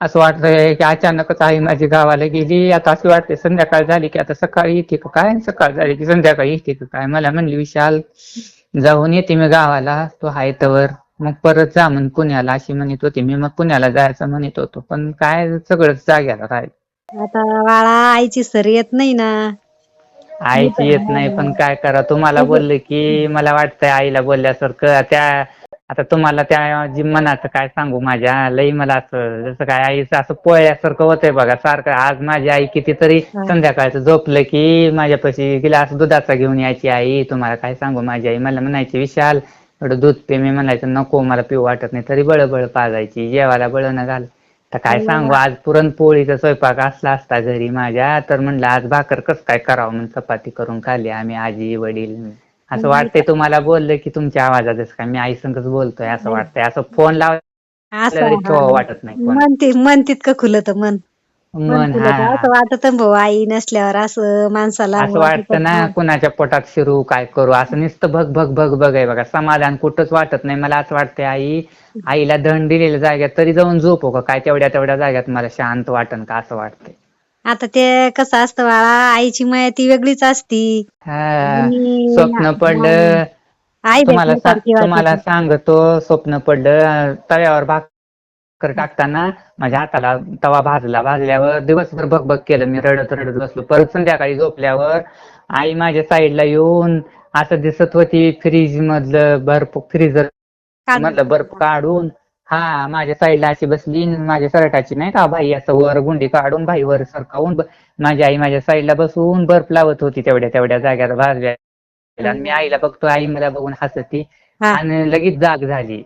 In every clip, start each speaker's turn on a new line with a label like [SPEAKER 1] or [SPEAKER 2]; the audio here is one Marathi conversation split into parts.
[SPEAKER 1] असं वाटतंय की अचानकच आई माझी गावाला गेली. आता असं वाटतंय संध्याकाळ झाली की आता सकाळी येते का काय? सकाळ झाली की संध्याकाळी येते का काय? मला म्हणली विशाल जाऊन येते मी गावाला. तो आहे तवर. मग परत जा म्हण पुण्याला. अशी म्हणत होती. मी मग पुण्याला जायचं म्हणत होतो. पण काय सगळंच जाग्याला राहिलं.
[SPEAKER 2] आता बाळा आईची सर येत नाही ना.
[SPEAKER 1] आईची येत नाही. पण काय करा? तुम्हाला बोलले की मला वाटतंय आईला बोलल्यासारखं त्या आता तुम्हाला त्या जी मनाचं काय सांगू माझ्या लई मला असं जसं काय आईचं असं पोळल्यासारखं होतंय बघा सारखं. आज माझी आई कितीतरी
[SPEAKER 2] हा.
[SPEAKER 1] संध्याकाळचं झोपलं की माझ्यापाशी गिलास दुधाचा घेऊन यायची आई. तुम्हाला काय सांगू माझी आई मला म्हणायची विशाल एवढं दूध पे. मी म्हणायचं नको मला पिऊ वाटत नाही. तरी बळबळ पाजायची जेवायला बळ न घाल तर काय सांगू आज पुरणपोळीचा स्वयंपाक असला असता घरी माझ्या तर म्हणलं आज भाकर कसं काय करावं? म्हणून चपाती करून खाल्ली आम्ही आजी वडील असं वाटतंय तुम्हाला बोललं की तुमच्या आवाजातच काय? मी आई संगच बोलतोय असं वाटतंय. असं फोन
[SPEAKER 2] असं
[SPEAKER 1] ठेवा वाटत नाही कोण.
[SPEAKER 2] मन ती मन तितकं खुलत मन. मन
[SPEAKER 1] हा
[SPEAKER 2] असं वाटत भाऊ आई नसल्यावर असं माणसाला
[SPEAKER 1] असं वाटतं ना कुणाच्या पोटात शिरू काय करू? असं नुसतं भग भग भग भग आहे बघा. समाधान कुठंच वाटत नाही. मला असं वाटतंय आई आईला दंड दिलेल्या जाग्यात तरी जाऊन झोपू का? काय तेवढ्या तेवढ्या जाग्यात मला शांत वाटन का? असं वाटतंय.
[SPEAKER 2] आता ते कसं असतं बाळा आईची माया ती वेगळीच असती.
[SPEAKER 1] हा
[SPEAKER 2] आणि
[SPEAKER 1] स्वप्न पडलं.
[SPEAKER 2] आई
[SPEAKER 1] तुम्हाला सा-. तुम्हाला सांगतो स्वप्न पडलं. तव्यावर भाकर टाकताना माझ्या हाताला तवा भाजला. भाजल्यावर दिवसभर बघ केलं मी. रडत रडत बसलो. परत संध्याकाळी झोपल्यावर आई माझ्या साईडला येऊन असं दिसत होती फ्रीज मधलं बर्फ फ्रीजर
[SPEAKER 2] काढून.
[SPEAKER 1] मधलं बर्फ काढून हा माझ्या साईडला अशी बसली माझ्या शर्टाची नाही का भाई असं वर गुंडी काढून भाई वर सरकावून ब- माझी आई माझ्या साईडला बसून बर्फ लावत होती तेवढ्या तेवढ्या जाग्यात भाजल्या आणि मी आईला बघतो आई मला बघून हसती
[SPEAKER 2] हा.
[SPEAKER 1] आणि लगेच जाग झाली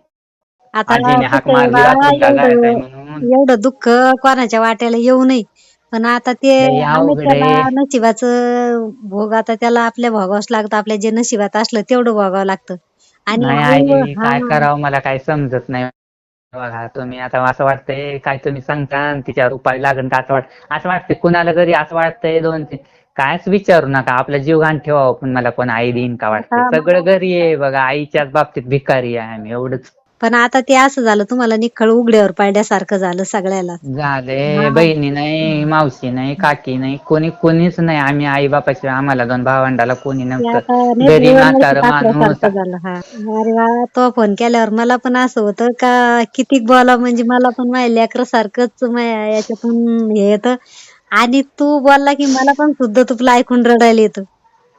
[SPEAKER 2] आता
[SPEAKER 1] आजीने हाक मारली
[SPEAKER 2] बाळा, एवढं
[SPEAKER 1] म्हणून
[SPEAKER 2] एवढं दुःख कोणाच्या वाट्याला येऊ नये पण आता ते
[SPEAKER 1] लई
[SPEAKER 2] आम्ही
[SPEAKER 1] अवघड
[SPEAKER 2] त्याला
[SPEAKER 1] आहे.
[SPEAKER 2] नशिबाचं भोग आता त्याला आपल्या भोगावंच लागतं आपल्या जे नशिबात असलं तेवढं भोगावं लागतं आणि
[SPEAKER 1] नाही
[SPEAKER 2] आई-
[SPEAKER 1] आई काय
[SPEAKER 2] हा.
[SPEAKER 1] करावं मला काय समजत नाही बघा तुम्ही आता असं वाटतंय काय तुम्ही सांगता आणि तिच्यावर उपाय लागेल का असं वाट असं वाटतंय कुणाला जरी असं वाटतंय दोन तीन. कायच विचारू नका आपला जीव घाण ठेवावं पण मला कोण आई देईन का वाटतंय? सगळं घरी आहे बघा आईच्याच बाबतीत भिकारी आहे आम्ही एवढंच.
[SPEAKER 2] पण आता ते असं झालं तुम्हाला निखळ उघड्यावर पाडल्यासारखं झालं सगळ्याला.
[SPEAKER 1] झाले बहिणी नाही मावशी नाही काकी नाही कोणी कोणीच नाही. आम्ही आई बापाशी आम्हाला दोन भावंडाला कोणी
[SPEAKER 2] ते
[SPEAKER 1] नव्हतं. घरी म्हातारं माणूस
[SPEAKER 2] झालं हा. अरे वा तो फोन केल्यावर मला पण असं होतं का किती बोला म्हणजे मला पण माझ्या लेकरा सारखंच याच्यातून हे येतं. आणि तू बोलला की मला पण सुद्धा तुला ऐकून रडायला येतं.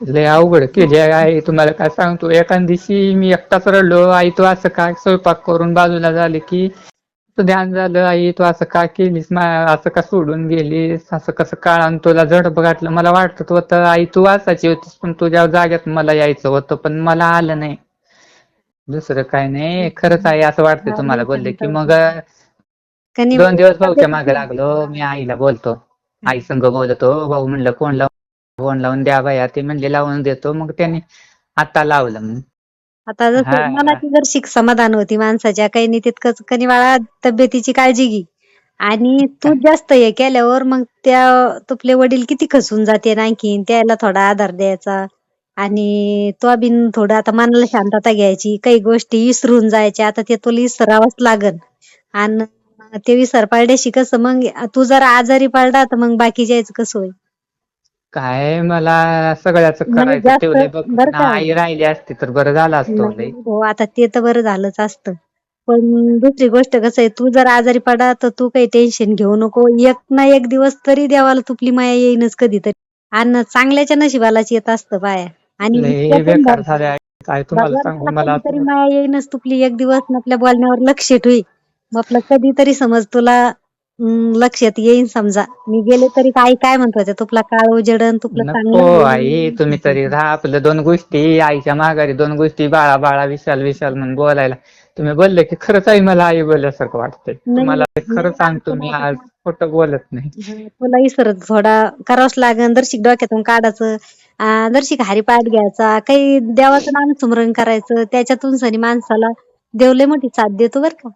[SPEAKER 1] लय अवघड केली आहे. तुम्हाला काय सांगतो? एका दिवशी मी एकटाच रडलो आई तू असं काय स्वयंपाक करून बाजूला झाले की ध्यान झालं आई तू असं का केलीस? असं का सोडून गेलीस? असं कसं काळान तुला झडप घातलं? मला वाटत होतं आई तू वाचायची होतीस पण तुझ्या जाग्यात मला यायचं होतं पण मला आलं नाही. दुसरं काय नाही. खरंच आई असं वाटतंय तुम्हाला बोलले की मग दोन दिवस भाऊच्या मागे लागलो. मी आईला बोलतो. आई संग बोलतो. भाऊ म्हणलं लावून फोन लावून द्या बाया ते म्हणले लावून देतो. मग त्याने आता लावलं मग.
[SPEAKER 2] आता
[SPEAKER 1] हा.
[SPEAKER 2] मनाची जर शिक समाधान होती माणसाच्या काही नाही तितकंच बाळा तब्येतीची काळजी घे. आणि तू जास्त हे केल्यावर मग त्या तुपले वडील किती खसून जाते आणखीन त्याला थोडा आधार द्यायचा. आणि तो बिन थोडं आता मनाला शांतता घ्यायची. काही गोष्टी विसरून जायच्या. आता ते तुला विसरावंच लागल आणि ते विसर पाडल्याशी कसं मग तू जर आजारी पडला तर मग बाकी जायचं कसं होईल?
[SPEAKER 1] काय मला सगळ्याच
[SPEAKER 2] नाही,
[SPEAKER 1] करायचं
[SPEAKER 2] जास्त
[SPEAKER 1] ठेवलंय बघ.
[SPEAKER 2] बरं का?
[SPEAKER 1] आई राहिली असती तर बरं झालं असतं लय.
[SPEAKER 2] हो आता ते तर बरं झालंच असतं. पण दुसरी गोष्ट कसं आहे तू जर आजारी पडा तर तू काही टेन्शन घेऊ नको. एक ना एक दिवस तरी देवाला तुपली माया येईनच कधीतरी. आणि चांगल्याच्या नशिबालाच येत असतं बाया. आणि
[SPEAKER 1] लय
[SPEAKER 2] त्यातून
[SPEAKER 1] बेकार
[SPEAKER 2] भर-
[SPEAKER 1] झाले काय तुम्हाला सांगू
[SPEAKER 2] भगवानाला
[SPEAKER 1] मला
[SPEAKER 2] कधीतरी माया येईनच तुपली एक दिवस आपल्या बोलण्यावर लक्ष ठेवी. मग आपलं कधीतरी समज तुला हम्म, लक्षात येईन समजा. मी गेले तरी आई काय म्हणत होत्या? तुपला काळ उजेडन तुपलं
[SPEAKER 1] नको
[SPEAKER 2] चांगलं.
[SPEAKER 1] आई तुम्ही तरी राहा आपलं दोन गोष्टी. आईच्या माघारी दोन गोष्टी बाळा बाळा विशाल विशाल म्हणून बोलायला. तुम्ही बोलले की खरंच आई मला आई बोलल्यासारखं वाटतंय.
[SPEAKER 2] नाही,
[SPEAKER 1] तुम्हाला
[SPEAKER 2] नाही,
[SPEAKER 1] खरं सांगतो मी आज खोटं बोलत नाही.
[SPEAKER 2] हं, तुला विसरत थोडा करावंच लागन. दर्शिक डोक्यातून काढायचं. दर्शिक हरिपाठ घ्यायचा. काही देवाचं नाम स्मरण करायचं. त्याच्यातून सनी माणसाला देव लय मोठी साथ देतो बर का.